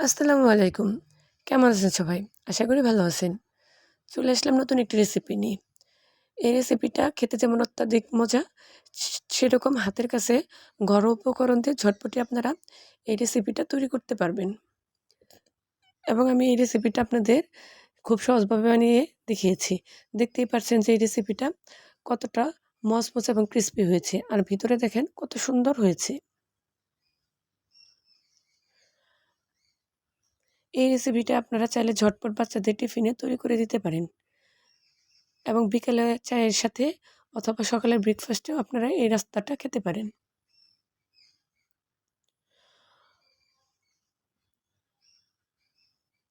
আসসালামু আলাইকুম। কেমন আছেন সবাই? আশা করি ভালো আছেন। চলে আসলাম নতুন একটি রেসিপি নিয়ে। এই রেসিপিটা খেতে যেমন অত্যাধিক মজা সেরকম হাতের কাছে ঘরোয়া উপকরণ দিয়ে ঝটপটি আপনারা এই রেসিপিটা তৈরি করতে পারবেন। এবং আমি এই রেসিপিটা আপনাদের খুব সহজভাবে বানিয়ে দেখিয়েছি। দেখতেই পারছেন যে এই রেসিপিটা কতটা মচমচ এবং ক্রিস্পি হয়েছে। আর ভিতরে দেখেন কত সুন্দর হয়েছে। এই রেসিপিটা আপনারা চাইলে ঝটপট বাচ্চাদের টিফিনে তৈরি করে দিতে পারেন। এবং বিকেলে চায়ের সাথে অথবা সকালের ব্রেকফাস্টেও আপনারা এই রাস্তাটা খেতে পারেন।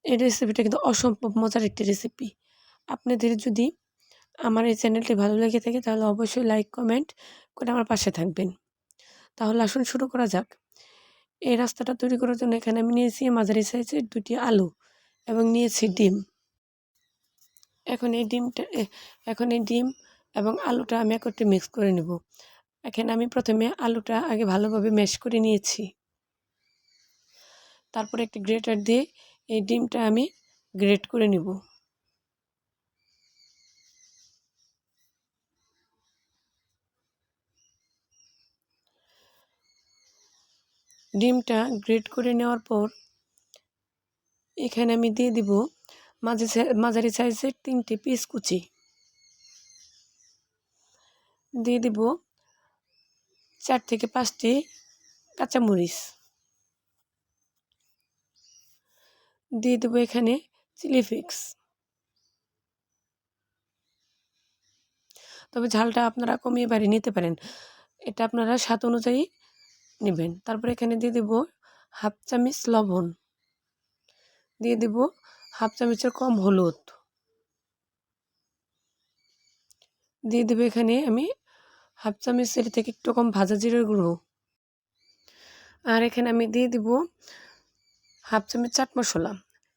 এই রেসিপিটা কিন্তু অসম্ভব মজার একটি রেসিপি আপনাদের যদি আমার এই চ্যানেলটি ভালো লেগে থাকে তাহলে অবশ্যই লাইক কমেন্ট করে আমার পাশে থাকবেন। তাহলে আসুন শুরু করা যাক। এই রাস্তাটা তৈরি করার জন্য এখানে আমি নিয়েছি মাঝারি সাইজের দুটি আলু এবং নিয়েছি ডিম। এখন এই ডিমটা এখন এই ডিম এবং আলুটা আমি একত্রে মিক্স করে নেব। এখানে আমি প্রথমে আলুটা আগে ভালোভাবে ম্যাশ করে নিয়েছি। তারপরে একটি গ্রেটার দিয়ে এই ডিমটা আমি গ্রেট করে নেব। ডিমটা গ্রেট করে নেওয়ার পর এখানে আমি দিয়ে দিব মাঝে মাঝারি সাইজের তিনটি পিস কুচি। দিয়ে দিব চার থেকে পাঁচটি কাঁচামরিচ। দিয়ে দেবো এখানে চিলি ফিক্স তবে ঝালটা আপনারা কমিয়ে বাড়িয়ে নিতে পারেন। এটা আপনারা স্বাদ অনুযায়ী নেবেন। তারপরে এখানে দিয়ে দেব হাফ চামচ লবণ। দিয়ে দেব হাফ চামচের কম হলুদ। দিয়ে দেবো এখানে আমি হাফ চামচের থেকে একটু কম ভাজা জিরের গুঁড়ো। আর এখানে আমি দিয়ে দিব হাফ চামচ চাট মশলা।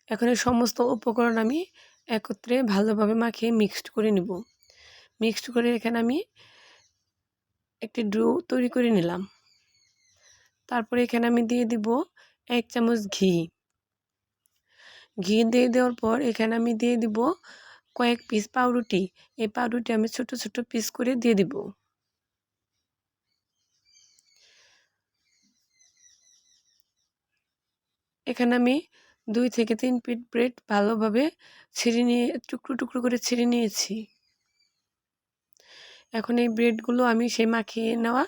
এখন এই সমস্ত উপকরণ আমি একত্রে ভালোভাবে মাখিয়ে মিক্সড করে নেব। মিক্সড করে এখানে আমি একটি ডো তৈরি করে নিলাম। তারপরে এখানে আমি দিয়ে দিব এক চামচ ঘি। ঘি দিয়ে দেওয়ার পর এখানে আমি দিয়ে দিব কয়েক পিস পাউরুটি। এই পাউরুটি আমি ছোট ছোট পিস করে দিয়ে দিব। এখানে আমি দুই থেকে তিন পিট ব্রেড ভালোভাবে ছিঁড়ে নিয়ে, টুকরো টুকরো করে ছিঁড়ে নিয়েছি। এখন এই ব্রেডগুলো আমি সেই মাখিয়ে নেওয়া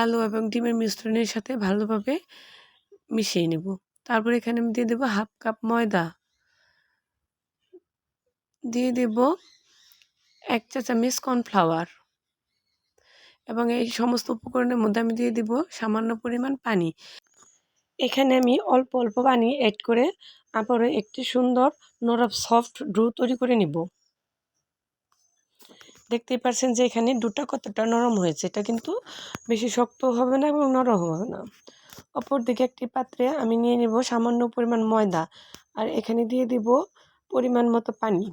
আলু এবং ডিমের মিশ্রণের সাথে ভালোভাবে মিশিয়ে নেব। তারপর এখানে আমি দিয়ে দেবো হাফ কাপ ময়দা। দিয়ে দেব এক চা চামচ কর্নফ্লাওয়ার এবং এই সমস্ত উপকরণের মধ্যে আমি দিয়ে দিব সামান্য পরিমাণ পানি। এখানে আমি অল্প অল্প পানি অ্যাড করে আবারও একটি সুন্দর নরম সফট ডো তৈরি করে নিব। দেখতেই পারছেন যে এখানে ডোটা কতটা নরম হয়েছে। এটা কিন্তু বেশি শক্ত হবে না এবং নরম হবে না। অপর দিকে একটি পাত্রে আমি নিয়ে নেব সামান্য পরিমাণ ময়দা আর এখানে দিয়ে দিব পরিমাণ মতো পানি।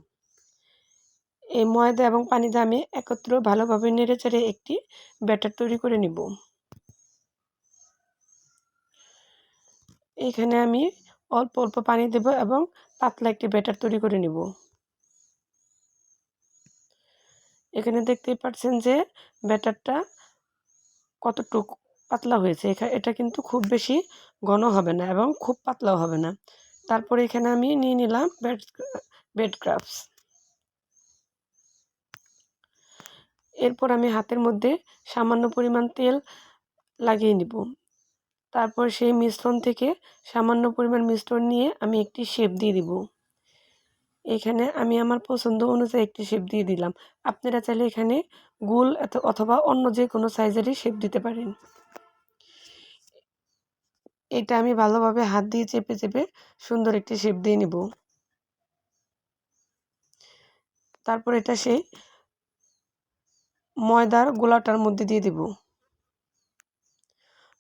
এই ময়দা এবং পানি আমি একত্র ভালোভাবে নেড়ে চেড়ে একটি ব্যাটার তৈরি করে নিব। এখানে আমি অল্প অল্প পানি দেব এবং পাতলা একটি ব্যাটার তৈরি করে নিব। এখানে দেখতেই পাচ্ছেন যে ব্যাটারটা কতটুকু পাতলা হয়েছে। এটা কিন্তু খুব বেশি ঘন হবে না এবং খুব পাতলাও হবে না। তারপরে এখানে আমি নিয়ে নিলাম ব্রেড ব্রেড ক্রাফটস এরপর আমি হাতের মধ্যে সামান্য পরিমাণ তেল লাগিয়ে নিব। তারপর সেই মিশ্রণ থেকে সামান্য পরিমাণ মিশ্রণ নিয়ে আমি একটি শেপ দিয়ে দিব। এখানে আমি আমার পছন্দ অনুযায়ী একটি শেপ দিয়ে দিলাম। আপনারা চাইলে এখানে গোল অথবা অন্য যে কোনো সাইজেরই শেপ দিতে পারেন। এটা আমি ভালোভাবে হাত দিয়ে চেপে চেপে সুন্দর একটি শেপ দিয়ে নেব। তারপর এটা সেই ময়দার গোলাটার মধ্যে দিয়ে দেব।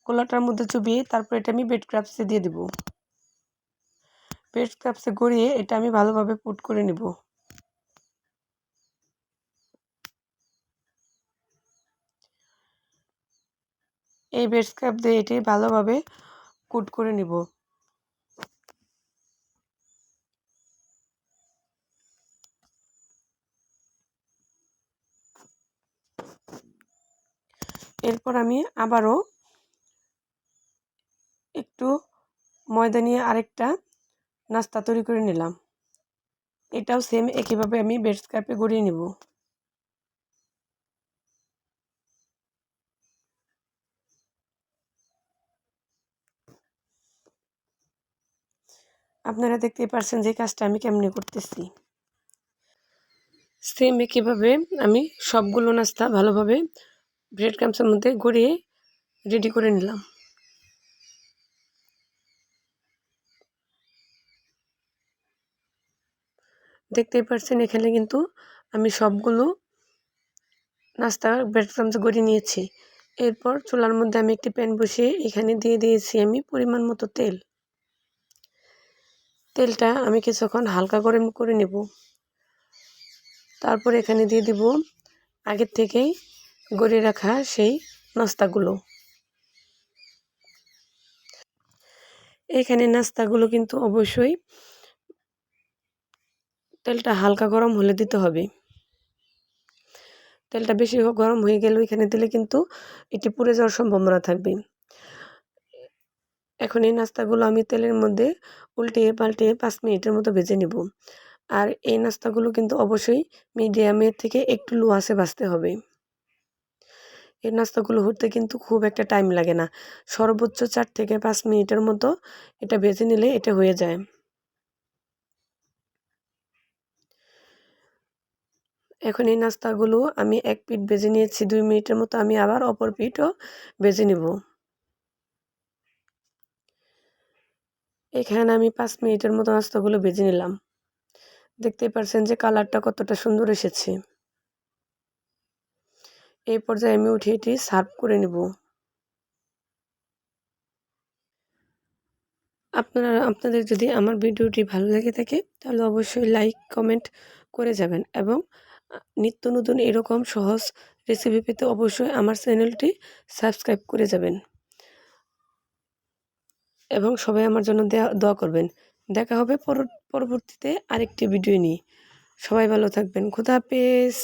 গোলাটার মধ্যে চুবিয়ে তারপর এটা আমি বেড ক্রাফসে দিয়ে দেব। পেস্ট কাপসে গড়িয়ে এটা আমি ভালোভাবে পুট করে নিব। এই বেস্ট কাপ দিয়ে এটি ভালোভাবে কুট করে নিব। এরপর আমি আবারও একটু ময়দা নিয়ে আরেকটা নাস্তা তৈরি করে নিলাম। এটাও সেম একইভাবে আমি বেড স্ক্রাপে গড়িয়ে নেব। আপনারা দেখতেই পারছেন যে কাজটা আমি কেমনি করতেছি। সেম একইভাবে আমি সবগুলো নাস্তা ভালোভাবে ব্রেড ক্রামসের মধ্যে গড়িয়ে রেডি করে নিলাম। দেখতেই পাচ্ছেন এখানে কিন্তু আমি সবগুলো নাস্তা ব্রেড ক্রামস নিয়েছি। এরপর চুলার মধ্যে আমি একটি প্যান বসিয়ে এখানে দিয়ে দিয়েছি আমি পরিমাণ মতো তেল। তেলটা আমি কিছুক্ষণ হালকা গরম করে নেব। তারপর এখানে দিয়ে দিব আগের থেকেই গড়ে রাখা সেই নাস্তাগুলো। এখানে নাস্তাগুলো কিন্তু অবশ্যই তেলটা হালকা গরম হলে দিতে হবে। তেলটা বেশি গরম হয়ে গেলে এখানে দিলে কিন্তু এটি পুড়ে যাওয়ার সম্ভাবনা থাকবে। এখন এই নাস্তাগুলো আমি তেলের মধ্যে উল্টিয়ে পাল্টিয়ে পাঁচ মিনিটের মতো ভেজে নেব। আর এই নাস্তাগুলো কিন্তু অবশ্যই মিডিয়ামের থেকে একটু লো আসে বাঁচতে হবে। এই নাস্তাগুলো হতে কিন্তু খুব একটা টাইম লাগে না। সর্বোচ্চ চার থেকে পাঁচ মিনিটের মতো এটা ভেজে নিলে এটা হয়ে যায়। এখন এই নাস্তাগুলো আমি এক পিঠ ভেজে নিয়েছি, দুই মিনিটের মতো আমি আবার অপর পিঠও ভেজে নেব। এখানে আমি পাঁচ মিনিটের মতো নাস্তাগুলো ভেজে নিলাম। দেখতেই পারছেন যে কালারটা কতটা সুন্দর এসেছে। এই পর্যায়ে আমি উঠে এটি সার্ভ করে নেব। আপনারা, আপনাদের যদি আমার ভিডিওটি ভালো লেগে থাকে, তাহলে অবশ্যই লাইক, কমেন্ট করে যাবেন এবং নিত্য নতুন এরকম সহজ রেসিপি পেতে অবশ্যই আমার চ্যানেলটি সাবস্ক্রাইব করে যাবেন। এবং সবাই আমার জন্য দোয়া করবেন। দেখা হবে পরবর্তীতে আরেকটি ভিডিও নিয়ে। সবাই ভালো থাকবেন। খোদা হাফেজ।